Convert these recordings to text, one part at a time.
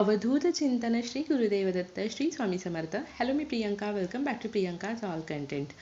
अवधूत चिंतन Shri Gurudevdatta Shri Swami Samarth. Hello me Priyanka. Welcome back to Priyanka all content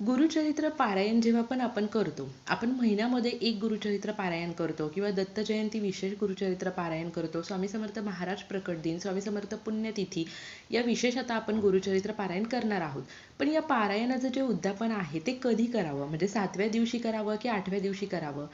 Gurucharitra पारायण जेव्हा पण आपण करतो आपण महिन्यामध्ये एक गुरुचरित्र पारायण करतो किंवा दत्त जयंती विशेष गुरुचरित्र पारायण करतो स्वामी समर्थ महाराज प्रकट दिन स्वामी समर्थ पुण्यतिथी या विशेष आता आपण गुरुचरित्र पारायण करणार आहोत. पण या पारायणाचं जे उद्यापन आहे ते कधी करावं? म्हणजे सातव्या दिवशी करावं की आठव्या दिवशी करावं?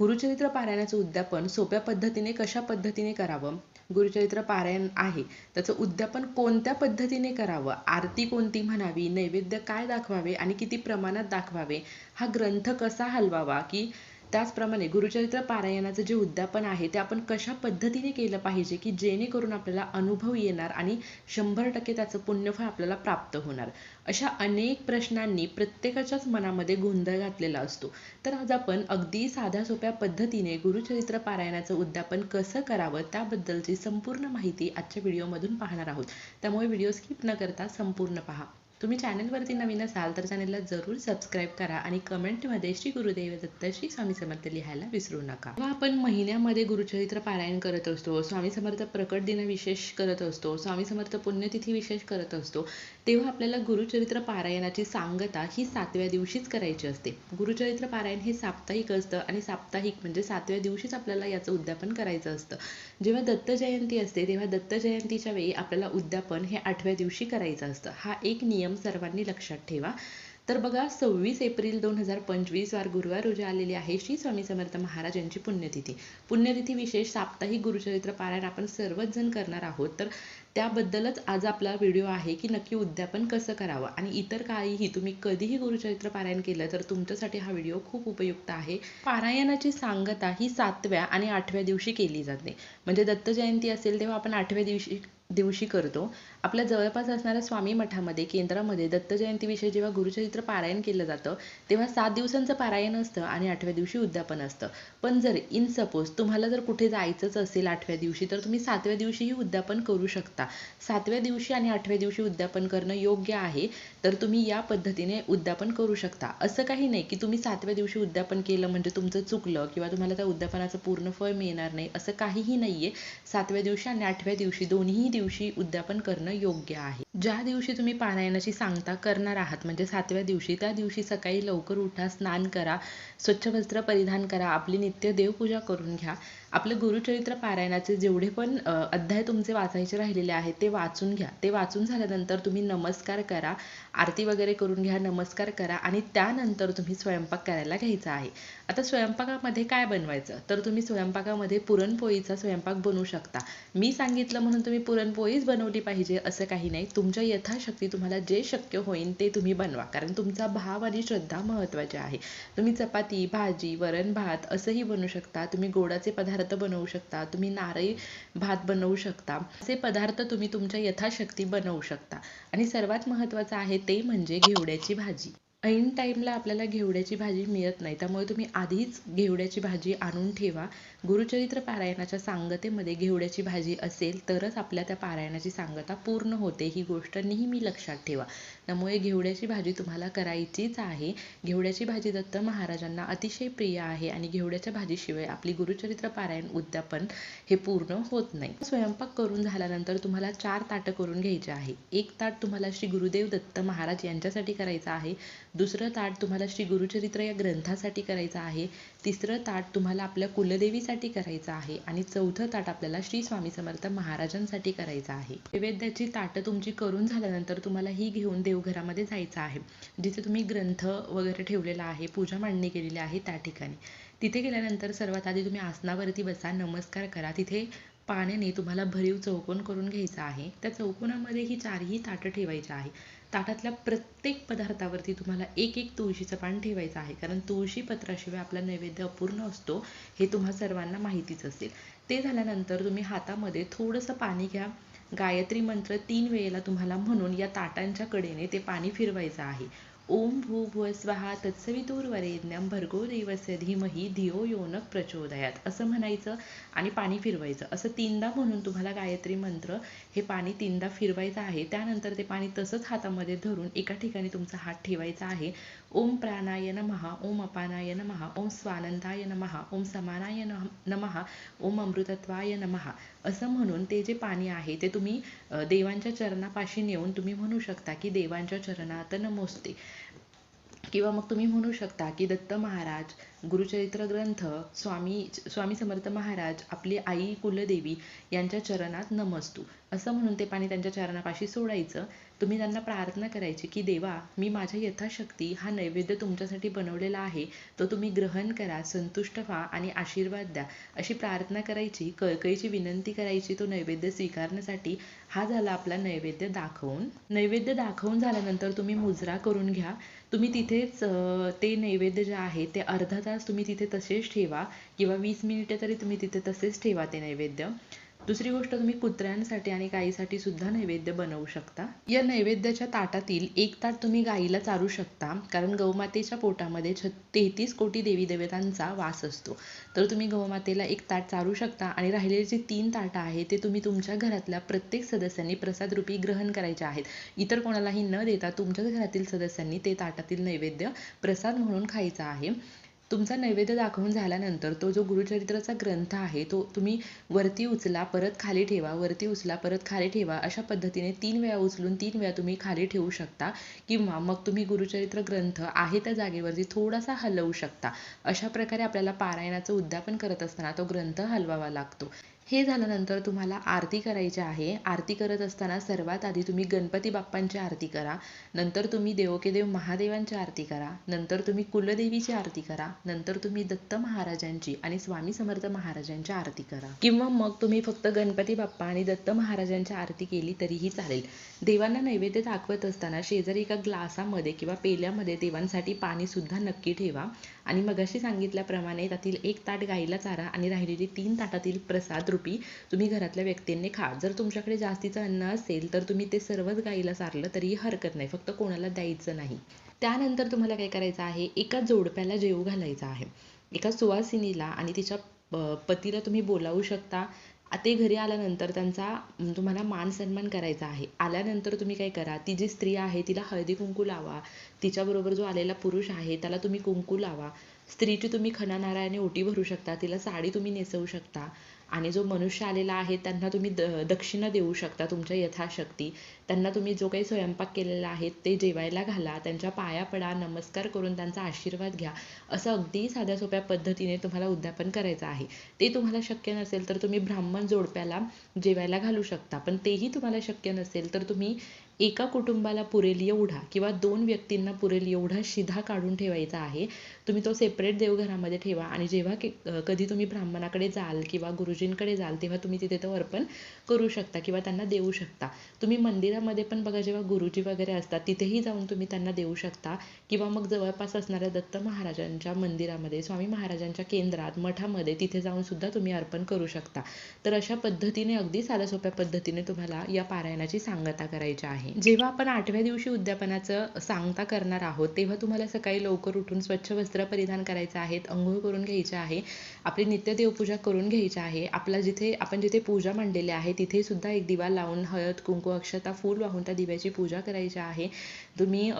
गुरुचरित्र पारायणाचं उद्यापन सोप्या पद्धतीने कशा पद्धतीने करावं? गुरुचरित्र पारायण आहे. त्याचं उद्यापन कोणत्या पद्धतीने करावं? आरती कोणती म्हणावी? नैवेद्य काय दाखवावे? आणि किती प्रमाणात दाखवावे? हा ग्रंथ कसा हलवावा? की त्याचप्रमाणे गुरुचरित्र पारायणाचं जे उद्यापन आहे ते आपण कशा पद्धतीने केलं पाहिजे की जेणेकरून आपल्याला अनुभव येणार आणि शंभर टक्के त्याचं पुण्यफळ आपल्याला प्राप्त होणार? अशा अनेक प्रश्नांनी प्रत्येकाच्याच मनामध्ये गोंधळ घातलेला असतो. तर आज आपण अगदी साध्या सोप्या पद्धतीने गुरुचरित्र पारायणाचं उद्यापन कसं करावं त्याबद्दलची संपूर्ण माहिती आजच्या व्हिडिओमधून पाहणार आहोत. त्यामुळे व्हिडिओ स्किप न करता संपूर्ण पहा. तुम्ही चॅनलवरती नवीन असाल तर चॅनलला जरूर सबस्क्राईब करा आणि कमेंटमध्ये श्री गुरुदेव दत्त श्री स्वामी समर्थ लिहायला विसरू नका. जेव्हा आपण महिन्यामध्ये गुरुचरित्र पारायण करत असतो स्वामी समर्थ प्रकट दिन विशेष करत असतो स्वामी समर्थ पुण्यतिथी विशेष करत असतो तेव्हा आपल्याला गुरुचरित्र पारायणाची सांगता ही सातव्या दिवशीच करायची असते. गुरुचरित्र पारायण हे साप्ताहिक असतं आणि साप्ताहिक म्हणजे सातव्या दिवशीच आपल्याला याचं उद्यापन करायचं असतं. जेव्हा दत्त जयंती असते तेव्हा दत्त जयंतीच्या वेळी आपल्याला उद्यापन हे आठव्या दिवशी करायचं असतं. हा एक नियम सर्वांनी लक्षात ठेवा. तर बघा सव्वीस एप्रिल दोन हजार पंचवीस वार गुरुवार रोजी आलेली आहे श्री स्वामी समर्थ महाराज यांची पुण्यतिथी. पुण्यतिथी विशेष साप्ताहिक गुरुचरित्र पारायण आपण सर्वच जण करणार आहोत. तर त्याबद्दलच आज आपला व्हिडिओ आहे की नक्की उद्यापन कसं करावं? आणि इतर काहीही तुम्ही कधीही गुरुचरित्र पारायण केलं तर तुमच्यासाठी हा व्हिडिओ खूप उपयुक्त आहे. पारायणाची सांगता ही सातव्या आणि आठव्या दिवशी केली जाते. म्हणजे दत्त जयंती असेल तेव्हा आपण आठव्या दिवशी दिवशी करतो. आपल्या जवळपास असणाऱ्या स्वामी मठामध्ये केंद्रामध्ये दत्त जयंतीविषयी जेव्हा गुरुचरित्र पारायण केलं जातं तेव्हा सात दिवसांचं पारायण असतं आणि आठव्या दिवशी उद्यापन असतं. पण जर इन सपोज तुम्हाला जर कुठे जायचंच असेल आठव्या दिवशी तर तुम्ही सातव्या दिवशीही उद्यापन करू शकता. सातव्या दिवशी आणि आठव्या दिवशी उद्यापन करणं योग्य आहे तर तुम्ही या पद्धतीने उद्यापन करू शकता. असं काही नाही की तुम्ही सातव्या दिवशी उद्यापन केलं म्हणजे तुमचं चुकलं किंवा तुम्हाला त्या उद्यापनाचं पूर्ण फळ मिळणार नाही असं काहीही नाहीये. सातव्या दिवशी आणि आठव्या दिवशी दोन्ही दिवशी उद्यापन करणं योग्य आहे. ज्या दिवशी तुम्ही पारायणाची सांगता करणार आहात म्हणजे सातव्या दिवशी त्या दिवशी सकाळी लवकर उठा स्नान करा स्वच्छ वस्त्र परिधान करा आपली नित्य देवपूजा करून घ्या. आपलं गुरुचरित्र पारायणाचे जेवढे पण अध्याय तुमचे वाचायचे राहिलेले आहेत ते वाचून घ्या. ते वाचून झाल्यानंतर तुम्ही नमस्कार करा आरती वगैरे करून घ्या नमस्कार करा आणि त्यानंतर तुम्ही स्वयंपाक करायला घ्यायचा आहे. आता स्वयंपाकामध्ये काय बनवायचं? तर तुम्ही स्वयंपाकामध्ये पुरणपोळीचा स्वयंपाक बनवू शकता. मी सांगितलं म्हणून तुम्ही पुरणपोळीच बनवली पाहिजे असं काही नाही. तुमच्या यथाशक्ती तुम्हाला जे शक्य होईल ते तुम्ही बनवा. कारण तुमचा भाव आणि श्रद्धा महत्त्वाची आहे. तुम्ही चपाती भाजी वरण भात असंही बनवू शकता. तुम्ही गोडाचे पदार्थ पदार्थ बनवू शकता तुम्ही नारळी भात बनवू शकता. असे पदार्थ तुम्ही तुमच्या यथाशक्ती बनवू शकता. आणि सर्वात महत्वाचं आहे ते म्हणजे घेवड्याची भाजी. ऐन टाईमला आपल्याला घेवड्याची भाजी मिळत नाही. त्यामुळे तुम्ही आधीच घेवड्याची भाजी आणून ठेवा. गुरुचरित्र पारायणाच्या सांगतेमध्ये घेवड्याची भाजी असेल तरच आपल्या त्या पारायणाची सांगता पूर्ण होते. ही गोष्ट नेहमी लक्षात ठेवा. त्यामुळे घेवड्याची भाजी तुम्हाला करायचीच आहे. घेवड्याची भाजी दत्त महाराजांना अतिशय प्रिय आहे आणि घेवड्याच्या भाजीशिवाय आपली गुरुचरित्र पारायण उद्यापन हे पूर्ण होत नाही. स्वयंपाक करून झाल्यानंतर तुम्हाला चार ताटं करून घ्यायचे आहे. एक ताट तुम्हाला श्री गुरुदेव दत्त महाराज यांच्यासाठी करायचं आहे. दुसरं ताट तुम्हाला श्री गुरुचरित्र या ग्रंथासाठी करायचं आहे. तिसरं ताट तुम्हाला आपल्या कुलदेवीसाठी करायचं आहे. आणि चौथं ताट आपल्याला श्री स्वामी समर्थ महाराजांसाठी करायचं आहे. नैवेद्याची ताटं तुमची करून झाल्यानंतर तुम्हाला ही घेऊन देवघरामध्ये जायचं आहे. जिथे तुम्ही ग्रंथ वगैरे ठेवलेला आहे पूजा मांडणी केलेली आहे त्या ठिकाणी. तिथे गेल्यानंतर सर्वात आधी तुम्ही आसनावरती बसा नमस्कार करा. तिथे पाण्याने तुम्हाला भरीव चौकोन करून घ्यायचा आहे. त्या चौकोनामध्ये ही चारही ताटं ठेवायची आहे. ताटातल्या प्रत्येक पदार्थावरती तुम्हाला एक एक तुळशीचं पान ठेवायचं आहे. कारण तुळशी पत्राशिवाय आपला नैवेद्य अपूर्ण असतो हे तुम्हा सर्वांना माहितीच असेल. ते झाल्यानंतर तुम्ही हातामध्ये थोडंसं पाणी घ्या. गायत्री मंत्र तीन वेळेला तुम्हाला म्हणून या ताटांच्या कडेने ते पाणी फिरवायचं आहे. ओम भूभुव स्वाहा तत्सवितुर्वरेण्यम भर्गो देवस्य धीमही धियो यो न प्रचोदयात. असं म्हणायचं आणि पाणी फिरवायचं. असं तीनदा म्हणून तुम्हाला गायत्री मंत्र हे पाणी तीनदा फिरवायचं आहे. त्यानंतर ते पाणी तसंच हातामध्ये धरून एका ठिकाणी तुमचा हात ठेवायचा आहे. ओम प्राणाय महा ओम अपानाय महा ओम स्वानंदाय नमहा ओम समानाय नमहा ओम अमृतत्वाय नमहा असं म्हणून ते जे पाणी आहे ते तुम्ही देवांच्या चरणापाशी नेऊन तुम्ही म्हणू शकता की देवांच्या चरणात नमोस्ते. किंवा मग तुम्ही म्हणू शकता की दत्त महाराज गुरुचरित्र ग्रंथ स्वामी स्वामी समर्थ महाराज आपली आई कुलदेवी यांच्या चरणात नमस्तू. असं म्हणून ते पाणी त्यांच्या चरणापाशी सोडायचं. तुम्ही त्यांना प्रार्थना करायची की देवा मी माझ्या यथाशक्ती हा नैवेद्य तुमच्यासाठी बनवलेला आहे. तो तुम्ही ग्रहण करा संतुष्ट व्हा आणि आशीर्वाद द्या. अशी प्रार्थना करायची कळकळीची विनंती करायची तो नैवेद्य स्वीकारण्यासाठी हा झाला आपला नैवेद्य दाखवून. नैवेद्य दाखवून झाल्यानंतर तुम्ही मुजरा करून घ्या. तुम्ही तिथेच ते नैवेद्य जे आहे ते अर्धा तास तुम्ही तिथे तसेच ठेवा किंवा वीस मिनिटे तरी तुम्ही तिथे तसेच ठेवा ते नैवेद्य. दुसरी गोष्ट तुम्ही कुत्र्यांसाठी आणि गायीसाठी सुद्धा नैवेद्य बनवू शकता. या नैवेद्याच्या ताटातील एक ताट तुम्ही गायीला चारू शकता कारण गौमातेच्या पोटामध्ये तेहतीस कोटी देवी देवतांचा वास असतो. तर तुम्ही गौमातेला एक ताट चारू शकता आणि राहिलेले जे तीन ताटं आहे ते तुम्ही तुमच्या घरातल्या प्रत्येक सदस्यांनी प्रसाद रूपी ग्रहण करायचे आहेत. इतर कोणालाही न देता तुमच्याच घरातील सदस्यांनी ते ताटातील नैवेद्य प्रसाद म्हणून खायचा आहे. तुमचा नैवेद्य दाखवून झाल्यानंतर तो जो गुरुचरित्राचा ग्रंथ आहे तो तुम्ही वरती उचला परत खाली ठेवा वरती उचला परत खाली ठेवा अशा पद्धतीने तीन वेळा उचलून तीन वेळा तुम्ही खाली ठेवू शकता किंवा मग तुम्ही गुरुचरित्र ग्रंथ आहे त्या जागेवरती थोडासा हलवू शकता. अशा प्रकारे आपल्याला पारायणाचं उद्यापन करत असताना तो ग्रंथ हलवावा लागतो. हे झाल्यानंतर तुम्हाला आरती करायची आहे. आरती करत असताना सर्वात आधी तुम्ही गणपती बाप्पांची आरती करा. नंतर तुम्ही देवकेदेव महादेवांची आरती करा. नंतर तुम्ही कुलदेवीची आरती करा. नंतर तुम्ही दत्त महाराजांची आणि स्वामी समर्थ महाराजांची आरती करा. किंवा मग तुम्ही फक्त गणपती बाप्पा आणि दत्त महाराजांची आरती केली तरीही चालेल. देवांना नैवेद्य दाखवत असताना शेजारी एका ग्लासामध्ये किंवा पेल्यामध्ये देवांसाठी पाणी सुद्धा नक्की ठेवा. आणि मगाशी सांगितल्याप्रमाणे त्यातील एक ताट गाईला चारा आणि राहिलेली तीन ताटातील प्रसाद रुपी तुम्ही घरातल्या व्यक्तींनी खा. जर तुमच्याकडे जास्तीचं अन्न असेल तर तुम्ही ते सर्वच गाईला चारलं तरीही हरकत नाही. फक्त कोणाला द्यायचं नाही. त्यानंतर तुम्हाला काय करायचं आहे? एका जोडप्याला जेवू घालायचा आहे. एका सुवासिनीला आणि तिच्या पतीला तुम्ही बोलावू शकता. ते घरी आल्यानंतर त्यांचा म्हणजे तुम्हाला मान सन्मान करायचा आहे. आल्यानंतर तुम्ही काय करा ती जी स्त्री आहे तिला हळदी कुंकू लावा. तिच्याबरोबर जो आलेला पुरुष आहे त्याला तुम्ही कुंकू लावा. स्त्रीची तुम्ही खणा ओटी भरू शकता तिला साडी तुम्ही नेसवू शकता आणि जो मनुष्य आलेला आहे त्यांना तुम्ही द दक्षिणा देऊ शकता तुमच्या यथाशक्ती. त्यांना तुम्ही जो काही स्वयंपाक केलेला आहे ते जेवायला घाला त्यांच्या पाया पडा नमस्कार करून त्यांचा आशीर्वाद घ्या. असं अगदी साध्या सोप्या पद्धतीने तुम्हाला उद्यापन करायचं आहे. ते तुम्हाला शक्य नसेल तर तुम्ही ब्राह्मण जोडप्याला जेवायला घालू शकता पण तेही तुम्हाला शक्य नसेल तर तुम्ही एका कुटुंबाला पुरेल एवढा किंवा दोन व्यक्तींना पुरेल एवढा शिधा काढून ठेवायचा आहे. तुम्ही तो सेपरेट देवघरामध्ये ठेवा. आणि जेव्हा कधी तुम्ही ब्राह्मणाकडे जाल किंवा गुरुजींकडे जाल तेव्हा तुम्ही तिथे तो अर्पण करू शकता किंवा त्यांना देऊ शकता. तुम्ही मंदिरामध्ये पण बघा जेव्हा गुरुजी वगैरे असतात तिथेही जाऊन तुम्ही त्यांना देऊ शकता. किंवा मग जवळपास असणाऱ्या दत्त महाराजांच्या मंदिरामध्ये स्वामी महाराजांच्या केंद्रात मठामध्ये तिथे जाऊन सुद्धा तुम्ही अर्पण करू शकता. तर अशा पद्धतीने अगदी साध्या सोप्या पद्धतीने तुम्हाला या पारायणाची सांगता करायची आहे. जेव्हा आपण आठव्या दिवशी उद्यापनाचं सांगता करणार आहोत तेव्हा तुम्हाला सकाळी लवकर उठून स्वच्छ वस्त्र परिधान करायचं आहे अंघोळ करून घ्यायचे आहे आपली नित्य देवपूजा करून घ्यायची आहे आपला जिथे आपण जिथे पूजा मांडलेली आहे तिथे सुद्धा एक दिवा लावून हळद कुंकू अक्षता फूल वाहून त्या दिव्याची पूजा करायची आहे. तुम्ही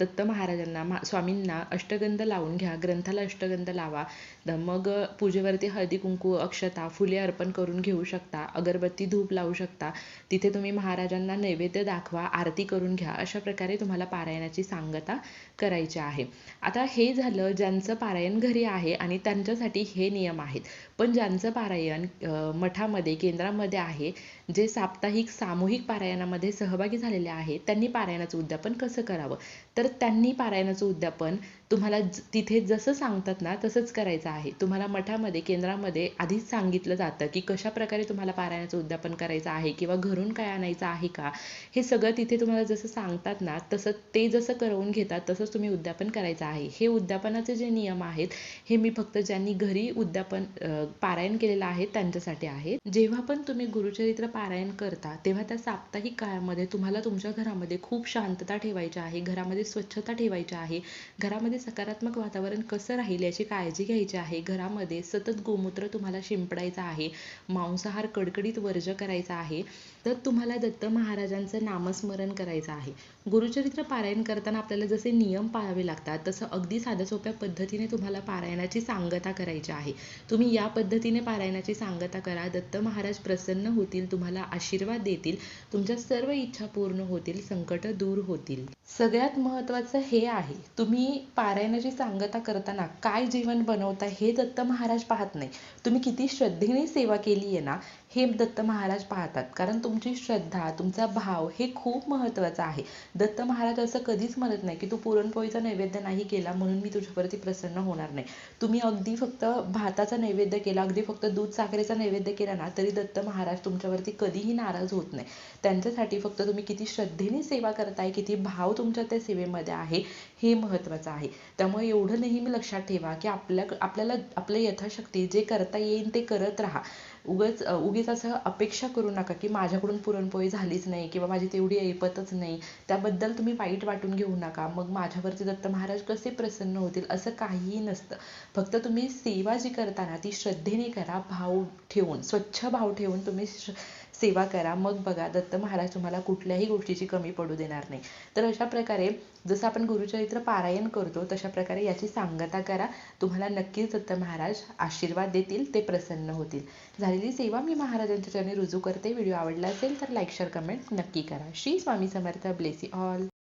दत्त महाराजांना स्वामींना अष्टगंध लावून घ्या ग्रंथाला अष्टगंध लावा मग पूजेवरती हळदी कुंकू अक्षता फुले अर्पण करून घेऊ शकता अगरबत्ती धूप लावू शकता तिथे तुम्ही महाराजांना नैवेद्य दाखवा आरती करून घ्या अशा प्रकारे तुम्हाला पारायणाची सांगता करायची आहे. आता हे झालं ज्यांचं पारायण घरी आहे आणि त्यांच्यासाठी हे नियम आहेत. पण ज्यांचं पारायण मठामध्ये केंद्रामध्ये आहे जे साप्ताहिक सामूहिक पारायणामध्ये सहभागी झालेले आहेत त्यांनी पारायणाचं उद्यापन कसं करावं? तर त्यांनी पारायणाचं उद्यापन तुम्हाला तिथे जसं सांगतात ना तसंच करायचं आहे. तुम्हाला मठामध्ये केंद्रामध्ये आधीच सांगितलं जातं की कशा प्रकारे तुम्हाला पारायणाचं उद्यापन करायचं आहे किंवा घरून काय आणायचं आहे का हे सगळं तिथे तुम्हाला जसं सांगतात ना तसं ते जसं करवून घेतात तसंच तुम्ही उद्यापन करायचं आहे. हे उद्यापनाचे जे नियम आहेत हे मी फक्त ज्यांनी घरी उद्यापन पारायण केलेलं आहे त्यांच्यासाठी आहे. जेव्हा पण तुम्ही गुरुचरित्र पारायण करता तेव्हा त्या साप्ताहिक काळामध्ये तुम्हाला तुमच्या घरामध्ये खूप शांतता ठेवायची आहे घरामध्ये स्वच्छता ठेवायची आहे घरामध्ये घरामध्ये सकारात्मक वातावरण कसं राहील याची काळजी घ्यायची आहे. घरामध्ये सतत गोमूत्र तुम्हाला शिंपडायचं आहे. मांसाहार कडकडीत वर्ज करायचा आहे. तर तुम्हाला दत्त महाराजांचं नामस्मरण करायचं आहे. गुरुचरित्र पारायण करताना आपल्याला जसे नियम पाळावे लागतात तसं अगदी साध्या सोप्या पद्धतीने तुम्हाला पारायणाची सांगता करायची आहे. तुम्ही या पद्धतीने पारायणाची सांगता करा. दत्त महाराज प्रसन्न होतील तुम्हाला आशीर्वाद देतील तुमच्या सर्व इच्छा पूर्ण होतील संकट दूर होतील. सगळ्यात महत्त्वाचं हे आहे तुम्ही पारायणाची सांगता करताना काय जीवन बनवता हे दत्त महाराज पाहत नाही. तुम्ही किती श्रद्धेने सेवा केली आहे ना हे दत्त महाराज पाहतात. कारण तुमची श्रद्धा तुमचा भाव हे खूप महत्त्वाचं आहे. दत्त महाराज असं कधीच म्हणत नाही की तू पुरणपोळीचा नैवेद्य नाही केला म्हणून मी तुझ्यावरती प्रसन्न होणार नाही. तुम्ही अगदी फक्त भाताचा नैवेद्य केला अगदी फक्त दूध साखरेचा नैवेद्य केला ना तरी दत्त महाराज तुमच्यावरती कधीही नाराज होत नाही. त्यांच्यासाठी फक्त तुम्ही किती श्रद्धेने सेवा करताय किती भाव तुमच्या त्या सेवेमध्ये आहे हे महत्त्वाचं आहे. त्यामुळे एवढं नेहमी लक्षात ठेवा की आपल्या आपल्याला आपल्या यथाशक्ती जे करता येईल ते करत राहा. उगाच उगीच असं अपेक्षा करू नका की माझ्याकडून पुरणपोळी झालीच नाही किंवा माझी तेवढी ऐपतच नाही. त्याबद्दल तुम्ही वाईट वाटून घेऊ नका. मग माझ्यावरती दत्त महाराज कसे प्रसन्न होतील असं काहीही नसतं. फक्त तुम्ही सेवा जी करताना ती श्रद्धेने करा भाव ठेवून स्वच्छ भाव ठेवून तुम्ही सेवा करा. मग बघा दत्त महाराज तुम्हाला कुठल्याही गोष्टीची कमी पडू देणार नाही. तर अशा प्रकारे जसं आपण गुरुचरित्र पारायण करतो तशा प्रकारे याची सांगता करा. तुम्हाला नक्कीच दत्त महाराज आशीर्वाद देतील ते प्रसन्न होतील. झालेली सेवा मी महाराजांच्या चरणी रुजू करते. व्हिडिओ आवडला असेल तर लाईक शेअर कमेंट नक्की करा. श्री स्वामी समर्थ. Bless all